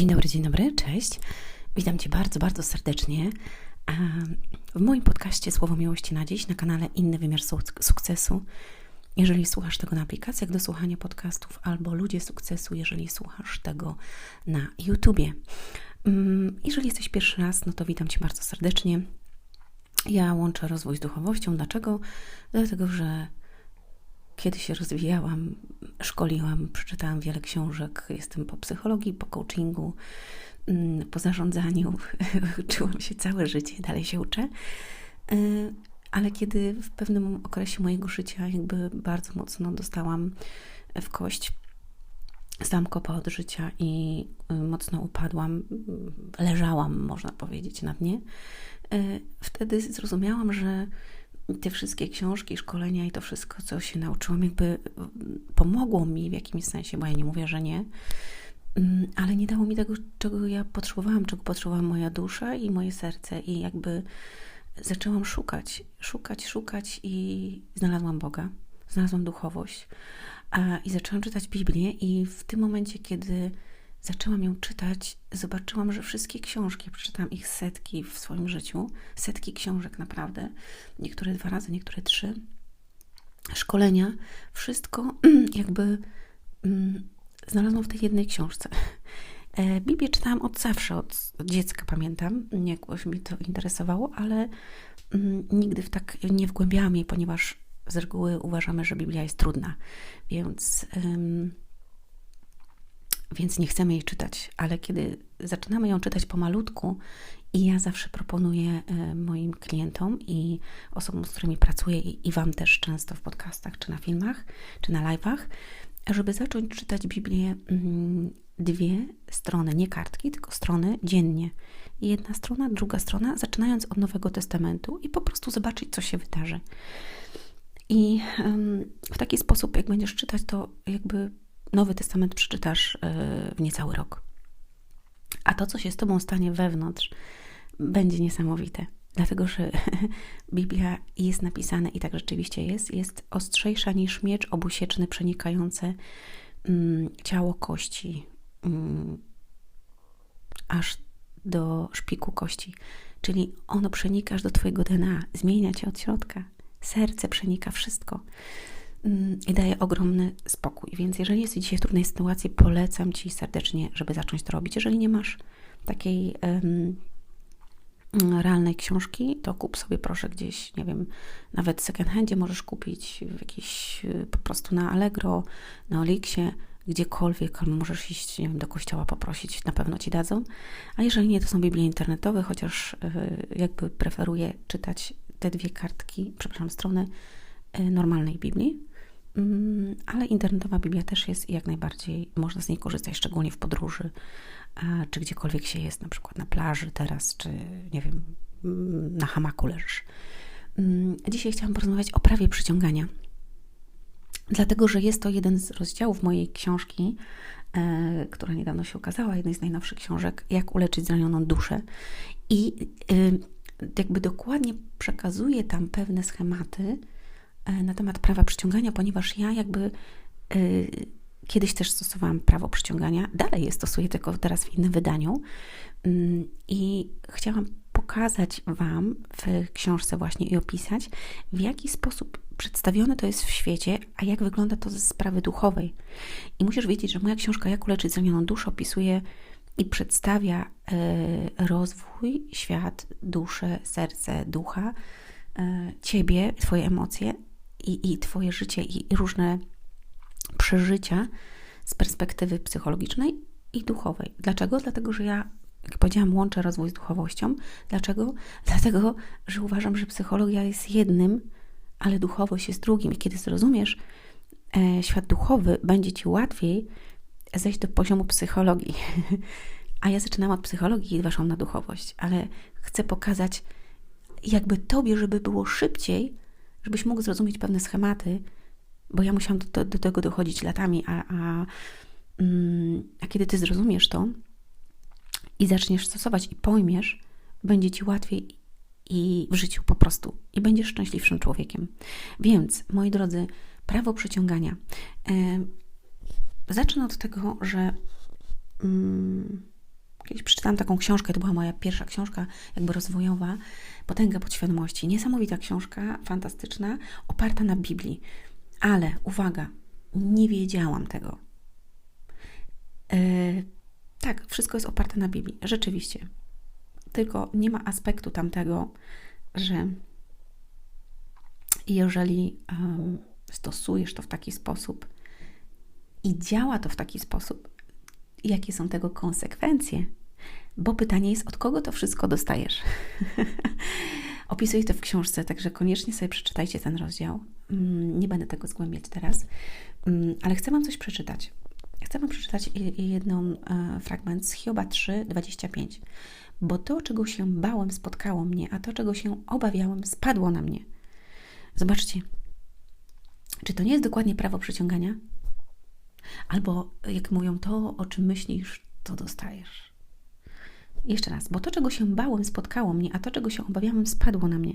Dzień dobry, dzień dobry, cześć. Witam Cię bardzo, bardzo serdecznie w moim podcaście Słowo Miłości na Dziś na kanale Inny Wymiar Sukcesu. Jeżeli słuchasz tego na aplikacjach do słuchania podcastów, albo Ludzie Sukcesu, jeżeli słuchasz tego na YouTubie. Mm, jeżeli jesteś pierwszy raz, no to witam Cię bardzo serdecznie. Ja łączę rozwój z duchowością. Dlaczego? Dlatego, że kiedy się rozwijałam, szkoliłam, przeczytałam wiele książek, jestem po psychologii, po coachingu, mm, po zarządzaniu. Uczyłam się całe życie, dalej się uczę. Y, ale kiedy w pewnym okresie mojego życia jakby bardzo mocno dostałam w kość, stałam kopa od życia i y, mocno upadłam, leżałam, można powiedzieć, na dnie, y, wtedy zrozumiałam, że te wszystkie książki, szkolenia i to wszystko, co się nauczyłam, jakby pomogło mi w jakimś sensie, bo ja nie mówię, że nie, mm, ale nie dało mi tego, czego ja potrzebowałam, czego potrzebowała moja dusza i moje serce. I jakby zaczęłam szukać, szukać, szukać i znalazłam Boga, znalazłam duchowość. I zaczęłam czytać Biblię, i w tym momencie, kiedy zaczęłam ją czytać, zobaczyłam, że wszystkie książki, przeczytałam ich setki w swoim życiu, setki książek naprawdę, niektóre dwa razy, niektóre trzy, szkolenia, wszystko jakby mm, znalazłam w tej jednej książce. E, Biblię czytałam od zawsze, od dziecka pamiętam, jakoś mi to interesowało, ale mm, nigdy w tak nie wgłębiałam jej, ponieważ z reguły uważamy, że Biblia jest trudna, więc więc nie chcemy jej czytać, ale kiedy zaczynamy ją czytać pomalutku, i ja zawsze proponuję e, moim klientom i osobom, z którymi pracuję, i Wam też często w podcastach, czy na filmach, czy na live'ach, żeby zacząć czytać Biblię mm, dwie strony, nie kartki, tylko strony dziennie. Jedna strona, druga strona, zaczynając od Nowego Testamentu i po prostu zobaczyć, co się wydarzy. I w taki sposób, jak będziesz czytać, to jakby Nowy Testament przeczytasz e, w niecały rok. A to, co się z Tobą stanie wewnątrz, będzie niesamowite. Dlatego, że Biblia jest napisana i tak rzeczywiście jest, jest ostrzejsza niż miecz obusieczny przenikający mm, ciało kości, mm, aż do szpiku kości. Czyli ono przenika aż do Twojego DNA, zmienia Cię od środka. Serce przenika wszystko. Mm, i daje ogromny spokój. Więc jeżeli jesteś dzisiaj w trudnej sytuacji, polecam Ci serdecznie, żeby zacząć to robić. Jeżeli nie masz takiej um, realnej książki, to kup sobie proszę gdzieś, nie wiem, nawet w second handzie możesz kupić w jakiś, po prostu na Allegro, na Olixie, gdziekolwiek, albo możesz iść, nie wiem, do kościoła poprosić, na pewno Ci dadzą. A jeżeli nie, to są Biblie internetowe, chociaż y, jakby preferuję czytać te dwie kartki, przepraszam, strony y, normalnej Biblii, ale internetowa Biblia też jest i jak najbardziej można z niej korzystać, szczególnie w podróży, czy gdziekolwiek się jest, na przykład na plaży teraz, czy nie wiem, mm, na hamaku leżysz. Mm, dzisiaj chciałam porozmawiać o prawie przyciągania, dlatego że jest to jeden z rozdziałów mojej książki, e, która niedawno się ukazała, jednej z najnowszych książek, Jak uleczyć zranioną duszę. I y, jakby dokładnie przekazuje tam pewne schematy, na temat prawa przyciągania, ponieważ ja jakby y, kiedyś też stosowałam prawo przyciągania, dalej je stosuję, tylko teraz w innym wydaniu. Y, I chciałam pokazać Wam w książce właśnie i opisać, w jaki sposób przedstawione to jest w świecie, a jak wygląda to ze sprawy duchowej. I musisz wiedzieć, że moja książka Jak uleczyć zranioną duszę opisuje i przedstawia y, rozwój, świat, duszę, serce, ducha, Ciebie, Twoje emocje, i, i Twoje życie i, i różne przeżycia z perspektywy psychologicznej i duchowej. Dlaczego? Dlatego, że ja, jak powiedziałam, łączę rozwój z duchowością. Dlaczego? Dlatego, że uważam, że psychologia jest jednym, ale duchowość jest drugim. I kiedy zrozumiesz e, świat duchowy, będzie Ci łatwiej zejść do poziomu psychologii. A ja zaczynam od psychologii i weszłam na duchowość, ale chcę pokazać, jakby Tobie, żeby było szybciej, żebyś mógł zrozumieć pewne schematy, bo ja musiałam do, do tego dochodzić latami, a, a, mm, a kiedy ty zrozumiesz to i zaczniesz stosować i pojmiesz, będzie ci łatwiej i w życiu po prostu i będziesz szczęśliwszym człowiekiem. Więc, moi drodzy, prawo przyciągania. Yy, zacznę od tego, że yy, Kiedyś przeczytałam taką książkę, to była moja pierwsza książka jakby rozwojowa, Potęga podświadomości. Niesamowita książka, fantastyczna, oparta na Biblii. Ale uwaga, nie wiedziałam tego. Yy, tak, wszystko jest oparte na Biblii, rzeczywiście. Tylko nie ma aspektu tamtego, że jeżeli stosujesz to w taki sposób i działa to w taki sposób, jakie są tego konsekwencje, bo pytanie jest, od kogo to wszystko dostajesz? Opisuję to w książce, także koniecznie sobie przeczytajcie ten rozdział. Mm, nie będę tego zgłębiać teraz, mm, ale chcę Wam coś przeczytać. Chcę Wam przeczytać jeden fragment z Hioba 3, 25. Bo to, czego się bałem, spotkało mnie, a to, czego się obawiałem, spadło na mnie. Zobaczcie, czy to nie jest dokładnie prawo przyciągania? Albo jak mówią, to, o czym myślisz, to dostajesz. Jeszcze raz, bo to, czego się bałem, spotkało mnie, a to, czego się obawiałem, spadło na mnie.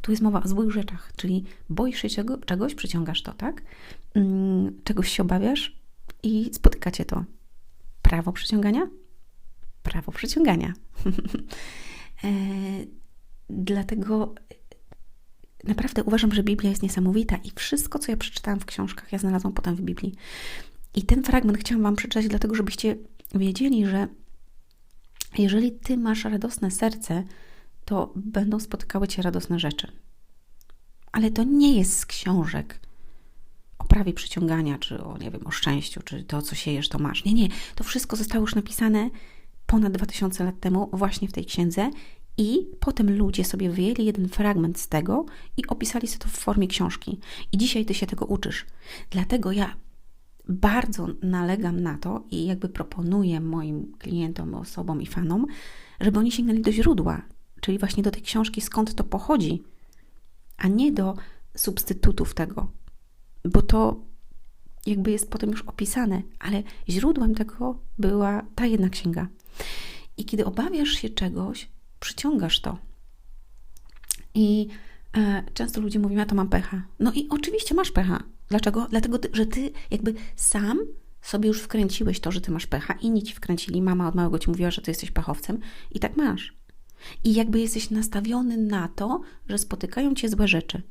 Tu jest mowa o złych rzeczach, czyli boisz się czego, czegoś, przyciągasz to, tak? Hmm, czegoś się obawiasz i spotykacie to. Prawo przyciągania? Prawo przyciągania. e, dlatego naprawdę uważam, że Biblia jest niesamowita i wszystko, co ja przeczytałam w książkach, ja znalazłam potem w Biblii. I ten fragment chciałam Wam przeczytać, dlatego żebyście wiedzieli, że jeżeli Ty masz radosne serce, to będą spotykały Cię radosne rzeczy. Ale to nie jest z książek o prawie przyciągania, czy o, nie wiem, o szczęściu, czy to, co siejesz, to masz. Nie, nie. To wszystko zostało już napisane ponad 2000 lat temu właśnie w tej księdze i potem ludzie sobie wyjęli jeden fragment z tego i opisali sobie to w formie książki. I dzisiaj ty się tego uczysz. Dlatego ja bardzo nalegam na to i jakby proponuję moim klientom, osobom i fanom, żeby oni sięgnęli do źródła, czyli właśnie do tej książki, skąd to pochodzi, a nie do substytutów tego, bo to jakby jest potem już opisane, ale źródłem tego była ta jedna księga. I kiedy obawiasz się czegoś, przyciągasz to. I e, często ludzie mówią, ja to mam pecha. No i oczywiście masz pecha. Dlaczego? Dlatego, że ty jakby sam sobie już wkręciłeś to, że ty masz pecha, inni ci wkręcili, mama od małego ci mówiła, że ty jesteś pechowcem i tak masz. I jakby jesteś nastawiony na to, że spotykają cię złe rzeczy.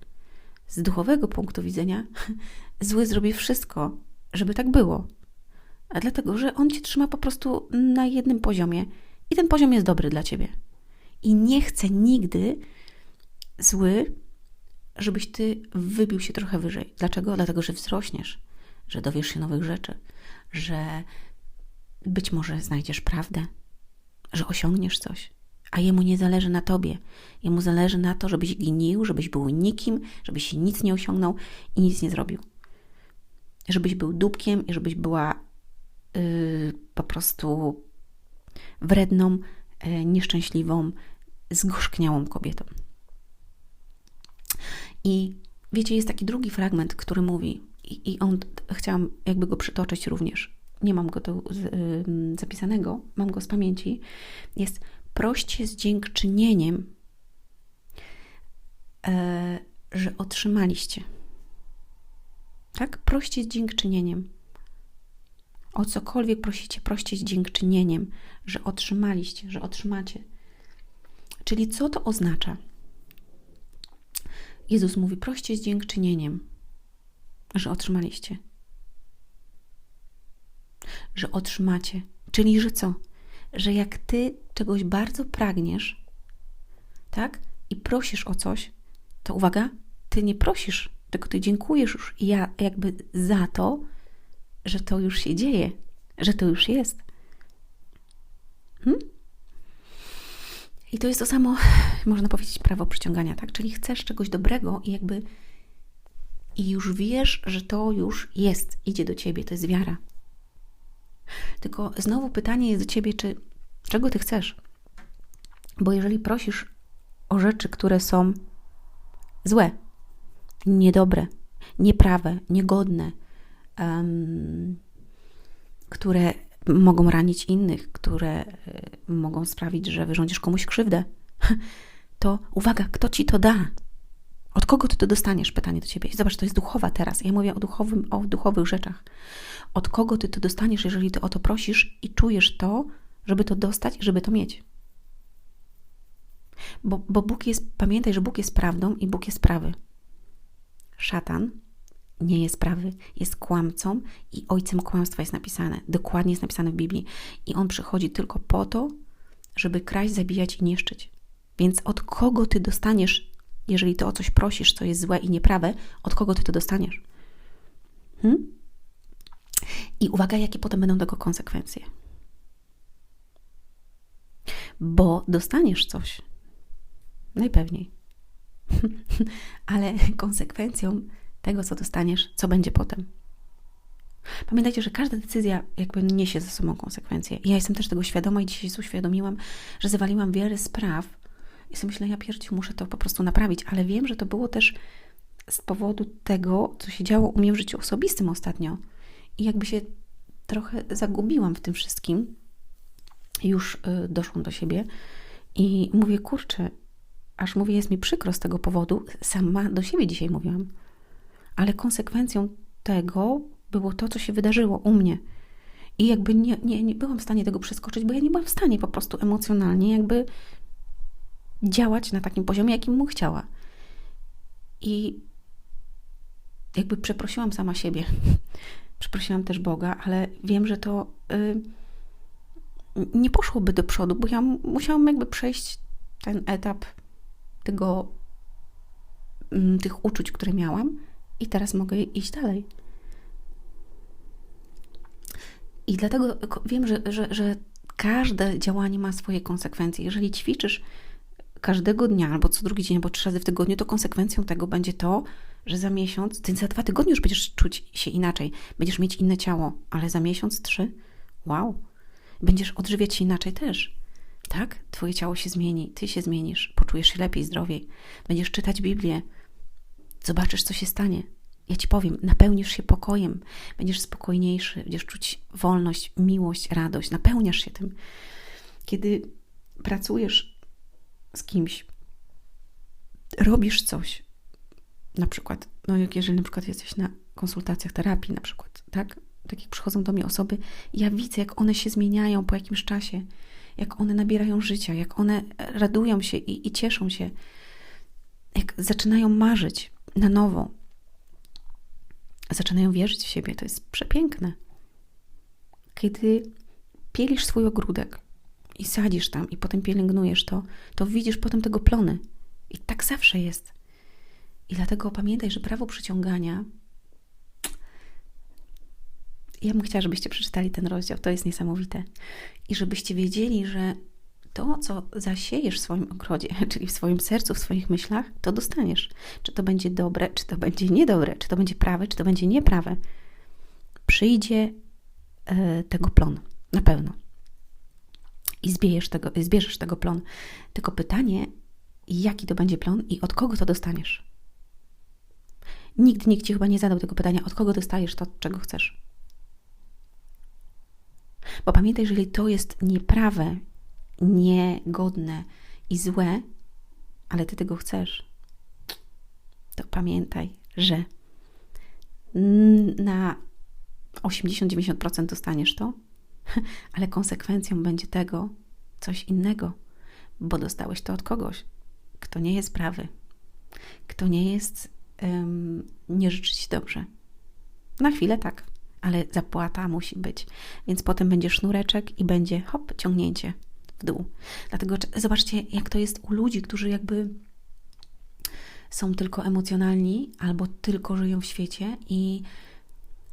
Z duchowego punktu widzenia, zły zrobi wszystko, żeby tak było. A dlatego, że on cię trzyma po prostu na jednym poziomie i ten poziom jest dobry dla ciebie i nie chcę nigdy zły, żebyś ty wybił się trochę wyżej. Dlaczego? Dlatego, że wzrośniesz, że dowiesz się nowych rzeczy, że być może znajdziesz prawdę, że osiągniesz coś. A jemu nie zależy na tobie. Jemu zależy na to, żebyś gnił, żebyś był nikim, żebyś nic nie osiągnął i nic nie zrobił. Żebyś był dupkiem i żebyś była yy, po prostu wredną, yy, nieszczęśliwą, zgorzkniałą kobietą. I wiecie, jest taki drugi fragment, który mówi, i, i on chciałam jakby go przytoczyć również. Nie mam go tu y, zapisanego, mam go z pamięci. Jest proście z dziękczynieniem, e, że otrzymaliście. Tak? Proście z dziękczynieniem. O cokolwiek prosicie, proście z dziękczynieniem, że otrzymaliście, że otrzymacie. Czyli co to oznacza? Jezus mówi: proście z dziękczynieniem, że otrzymaliście. Że otrzymacie. Czyli, że co? Że jak ty czegoś bardzo pragniesz, tak? I prosisz o coś, to uwaga, ty nie prosisz, tylko ty dziękujesz już ja jakby za to, że to już się dzieje, że to już jest. Hmm? I to jest to samo, można powiedzieć, prawo przyciągania, tak? Czyli chcesz czegoś dobrego i jakby i już wiesz, że to już jest, idzie do ciebie, to jest wiara. Tylko znowu pytanie jest do ciebie, czy czego ty chcesz? Bo jeżeli prosisz o rzeczy, które są złe, niedobre, nieprawe, niegodne, um, które mogą ranić innych, które y, mogą sprawić, że wyrządzisz komuś krzywdę, to uwaga, kto ci to da? Od kogo ty to dostaniesz? Pytanie do ciebie. Zobacz, to jest duchowa teraz. Ja mówię o, duchowym, o duchowych rzeczach. Od kogo ty to dostaniesz, jeżeli ty o to prosisz i czujesz to, żeby to dostać, żeby to mieć. Bo, bo Bóg jest, pamiętaj, że Bóg jest prawdą i Bóg jest prawy. Szatan nie jest prawy, jest kłamcą i ojcem kłamstwa jest napisane. Dokładnie jest napisane w Biblii. I on przychodzi tylko po to, żeby kraść, zabijać i niszczyć. Więc od kogo ty dostaniesz, jeżeli ty o coś prosisz, co jest złe i nieprawe, od kogo ty to dostaniesz? Hmm? I uwaga, jakie potem będą tego konsekwencje. Bo dostaniesz coś. Najpewniej. Ale konsekwencją tego, co dostaniesz, co będzie potem. Pamiętajcie, że każda decyzja jakby niesie ze sobą konsekwencje. I ja jestem też tego świadoma i dzisiaj się uświadomiłam, że zawaliłam wiele spraw i sobie myślę, ja pierdziu, muszę to po prostu naprawić, ale wiem, że to było też z powodu tego, co się działo u mnie w życiu osobistym ostatnio. I jakby się trochę zagubiłam w tym wszystkim. Już y, doszłam do siebie i mówię, kurczę, aż mówię, jest mi przykro z tego powodu. Sama do siebie dzisiaj mówiłam. Ale konsekwencją tego było to, co się wydarzyło u mnie. I jakby nie, nie, nie byłam w stanie tego przeskoczyć, bo ja nie byłam w stanie po prostu emocjonalnie jakby działać na takim poziomie, jakim mu chciała. I jakby przeprosiłam sama siebie. Przeprosiłam też Boga, ale wiem, że to y, nie poszłoby do przodu, bo ja musiałam jakby przejść ten etap tego, y, tych uczuć, które miałam, i teraz mogę iść dalej. I dlatego wiem, że, że, że każde działanie ma swoje konsekwencje. Jeżeli ćwiczysz każdego dnia, albo co drugi dzień, albo trzy razy w tygodniu, to konsekwencją tego będzie to, że za miesiąc, ty za dwa tygodnie już będziesz czuć się inaczej, będziesz mieć inne ciało, ale za miesiąc, trzy, wow, będziesz odżywiać się inaczej też. Tak? Twoje ciało się zmieni, ty się zmienisz, poczujesz się lepiej, zdrowiej. Będziesz czytać Biblię, zobaczysz, co się stanie. Ja ci powiem, napełnisz się pokojem, będziesz spokojniejszy, będziesz czuć wolność, miłość, radość, napełniasz się tym. Kiedy pracujesz z kimś, robisz coś, na przykład, no jak jeżeli na przykład jesteś na konsultacjach terapii na przykład, tak? Tak jak przychodzą do mnie osoby, ja widzę, jak one się zmieniają po jakimś czasie, jak one nabierają życia, jak one radują się i, i cieszą się, jak zaczynają marzyć na nowo, zaczynają wierzyć w siebie. To jest przepiękne. Kiedy pielisz swój ogródek i sadzisz tam i potem pielęgnujesz to, to widzisz potem tego plony. I tak zawsze jest. I dlatego pamiętaj, że prawo przyciągania. Ja bym chciała, żebyście przeczytali ten rozdział. To jest niesamowite. I żebyście wiedzieli, że to, co zasiejesz w swoim ogrodzie, czyli w swoim sercu, w swoich myślach, to dostaniesz. Czy to będzie dobre, czy to będzie niedobre, czy to będzie prawe, czy to będzie nieprawe. Przyjdzie e, tego plon, na pewno. I zbierzesz tego, zbierzesz tego plon. Tylko pytanie, jaki to będzie plon i od kogo to dostaniesz. Nigdy nikt ci chyba nie zadał tego pytania, od kogo dostajesz to, czego chcesz. Bo pamiętaj, jeżeli to jest nieprawe niegodne i złe, ale ty tego chcesz, to pamiętaj, że na 80-90% dostaniesz to, ale konsekwencją będzie tego coś innego, bo dostałeś to od kogoś, kto nie jest prawy, kto nie jest, um, nie życzy ci dobrze. Na chwilę tak, ale zapłata musi być. Więc potem będzie sznureczek i będzie hop, ciągnięcie w dół. Dlatego zobaczcie, jak to jest u ludzi, którzy jakby są tylko emocjonalni albo tylko żyją w świecie i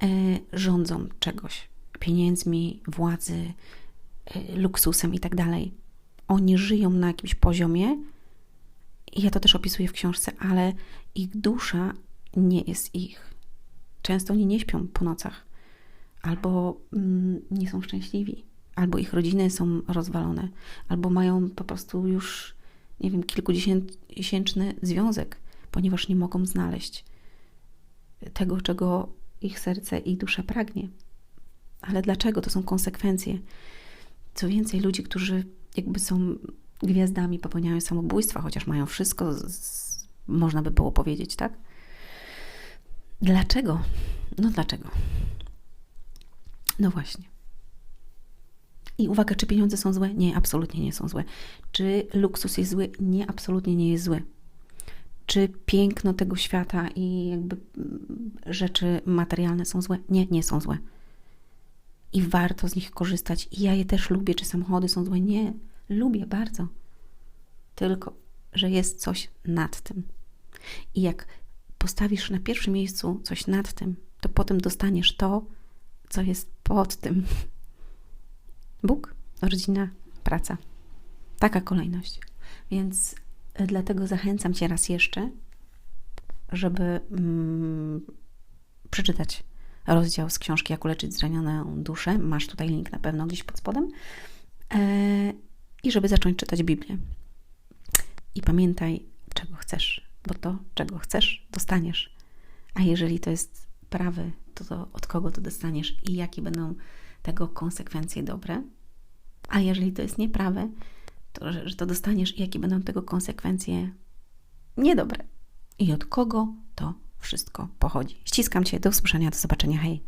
e, rządzą czegoś pieniędzmi, władzy, e, luksusem i tak dalej. Oni żyją na jakimś poziomie, ja to też opisuję w książce, ale ich dusza nie jest ich. Często oni nie śpią po nocach albo mm, nie są szczęśliwi albo ich rodziny są rozwalone, albo mają po prostu już, nie wiem, kilkudziesięczny związek, ponieważ nie mogą znaleźć tego, czego ich serce i dusza pragnie. Ale dlaczego? To są konsekwencje. Co więcej, ludzi, którzy jakby są gwiazdami, popełniają samobójstwa, chociaż mają wszystko, z, można by było powiedzieć, tak? Dlaczego? No dlaczego? No właśnie I uwaga, czy pieniądze są złe? Nie, absolutnie nie są złe. Czy luksus jest zły? Nie, absolutnie nie jest zły. Czy piękno tego świata i jakby mm, rzeczy materialne są złe? Nie, nie są złe. I warto z nich korzystać. I ja je też lubię. Czy samochody są złe? Nie, lubię bardzo. Tylko, że jest coś nad tym. I jak postawisz na pierwszym miejscu coś nad tym, to potem dostaniesz to, co jest pod tym. Bóg, rodzina, praca. Taka kolejność. Więc e, dlatego zachęcam Cię raz jeszcze, żeby mm, przeczytać rozdział z książki Jak uleczyć zranioną duszę. Masz tutaj link na pewno gdzieś pod spodem. E, I żeby zacząć czytać Biblię. I pamiętaj, czego chcesz, bo to, czego chcesz, dostaniesz. A jeżeli to jest prawy, to, to od kogo to dostaniesz i jakie będą tego konsekwencje dobre. A jeżeli to jest nieprawe, to że, że to dostaniesz i jakie będą tego konsekwencje niedobre. I od kogo to wszystko pochodzi. Ściskam Cię, do usłyszenia, do zobaczenia, hej.